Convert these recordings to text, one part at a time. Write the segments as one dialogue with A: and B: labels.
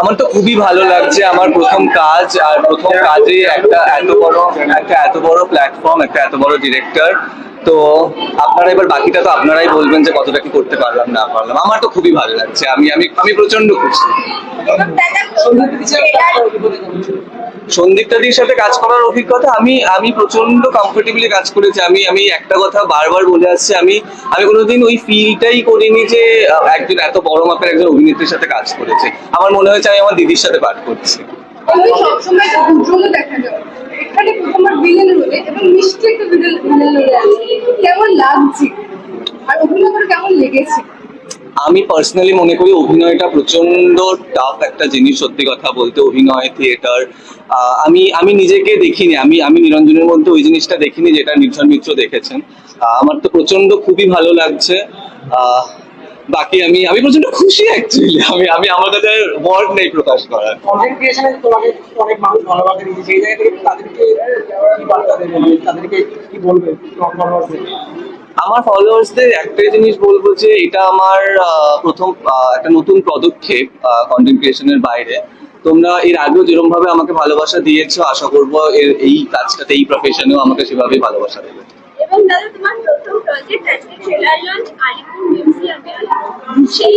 A: আমার তো খুবই ভালো লাগছে আমার প্রথম কাজ, আর প্রথম কাজে একটা এত বড়, একটা এত বড় প্ল্যাটফর্ম একটা এত বড় ডিরেক্টর তো আপনারা এবার বাকিটা তো আপনারাই বলবেন যে কতটা কি করতে পারলাম, না পারলাম। আমার তো খুবই ভালো লাগছে। আমি আমি আমি প্রচণ্ড খুশি। সন্দীপ্তাদির সাথে কাজ করার অভিজ্ঞতা আমি আমি প্রচণ্ড কমফোর্টেবলি কাজ করেছি। আমি আমি একটা কথা বারবার বলে আসছি আমি আমি কোনোদিন ওই ফিলটাই করিনি যে একজন এত বড় মাপের একজন অভিনেত্রীর সাথে কাজ করেছে। আমার মনে হয়েছে আমি আমার দিদির সাথে পাঠ করছি।
B: আমি সবসময় উজ্জ্বল দেখা যায়। এখানে প্রথমবার ভিলেন রোলে এবং মিষ্টি একটা ভিলেন ভিলেন রোলে আছে কেমন লাগছে? আর অভিনয় কেমন লেগেছে?
A: আমি পার্সোনালি মনে করি অভিনয়টা প্রচণ্ড টাফ একটা জিনিস, সত্যি কথা বলতে। অভিনয় থিয়েটার আমি আমি নিজেকে দেখিনি। আমি আমি নিরঞ্জনের মধ্যে ওই জিনিসটা দেখিনি যেটা নির্ঝর মিত্র দেখেছেন। আমার তো প্রচণ্ড খুবই ভালো লাগছে। বাকি আমি আমি প্রচণ্ড খুশি অ্যাকচুয়ালি আমি আমি, আমার কাছে ওয়ার্ড নেই প্রকাশ করার।
C: কন্টেন্ট ক্রিয়েশনে তোমাকে অনেক মানুষ জায়গা থেকে তাদেরকে কি বার্তা দেবে তাদেরকে কি বলবে?
A: আমার ফলোয়ার্সদের একটাই জিনিস বলব যে এটা আমার প্রথম একটা নতুন পদক্ষেপ কন্টেন্ট ক্রিয়েশনের বাইরে। তোমরা এর আগেও যেরকম ভাবে আমাকে ভালোবাসা দিয়েছ আশা করব এর এই কাজটাতে এই প্রফেশনেও আমাকে সেভাবেই ভালোবাসা দেবে।
D: এবং দাদা তোমার প্রথম প্রজেক্ট আজকে ট্রেলার লঞ্চ আলিপুর মিউজিয়ামে সেই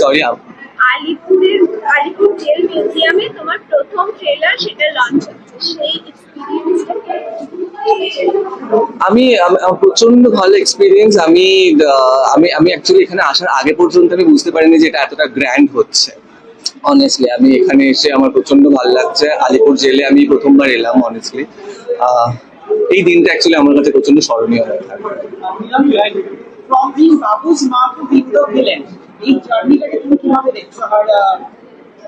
A: সরি
D: আলিপুরের আলিপুর জেল মিউজিয়ামে তোমার প্রথম ট্রেলার সেটা লঞ্চ
A: আমি প্রচণ্ড ভালো এক্সপিরিয়েন্স আমি আমি আমি অ্যাকচুয়ালি এখানে আসার আগে পর্যন্ত আমি বুঝতে পারিনি যে এটা এতটা গ্র্যান্ড হচ্ছে। অনেস্টলি আমি এখানে এসে আমার প্রচণ্ড ভালো লাগছে। আলিপুর জেলে আমি প্রথমবার এলাম অনেস্টলি এই দিনটা অ্যাকচুয়ালি আমার কাছে প্রচণ্ড স্মরণীয় হয়ে
C: থাকে। মা দ্য ভিলেন এই জার্নিটাকে তুমি কীভাবে দেখছ? আর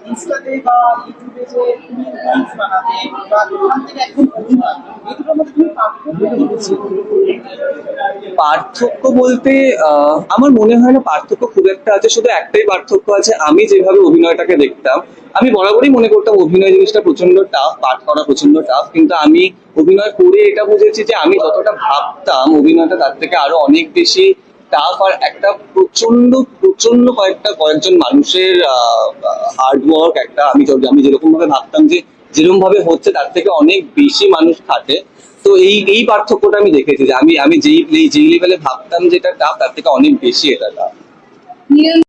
C: ইনস্টাতে বা ইউটিউবে যে তুমি রিলস বানাতে বা ওখান থেকে একদম এই মধ্যে তুমি পার্থক্য
A: বলতে আমার মনে হয় না পার্থক্য খুব একটা আছে, শুধু একটাই পার্থক্য আছে, আমি যেভাবে অভিনয়টাকে দেখতাম, আমি বরাবরই মনে করতাম অভিনয় জিনিসটা প্রচণ্ড টাফ পাঠ করা প্রচণ্ড টাফ কিন্তু আমি অভিনয় করে এটা বুঝেছি যে আমি যতটা ভাবতাম অভিনয়টা তার থেকে আরও অনেক বেশি টাফ আর একটা প্রচণ্ড প্রচণ্ড কয়েকটা, কয়েকজন মানুষের হার্ডওয়ার্ক একটা আমি আমি যেরকম ভাবে ভাবতাম যে যেরকম ভাবে হচ্ছে তার থেকে অনেক বেশি মানুষ খাটে। তো এই এই পার্থক্যটা আমি দেখেছি যে আমি আমি যেই যেই লেভেলে ভাবতাম যে এটা টাফ তার থেকে অনেক বেশি এটা টাফ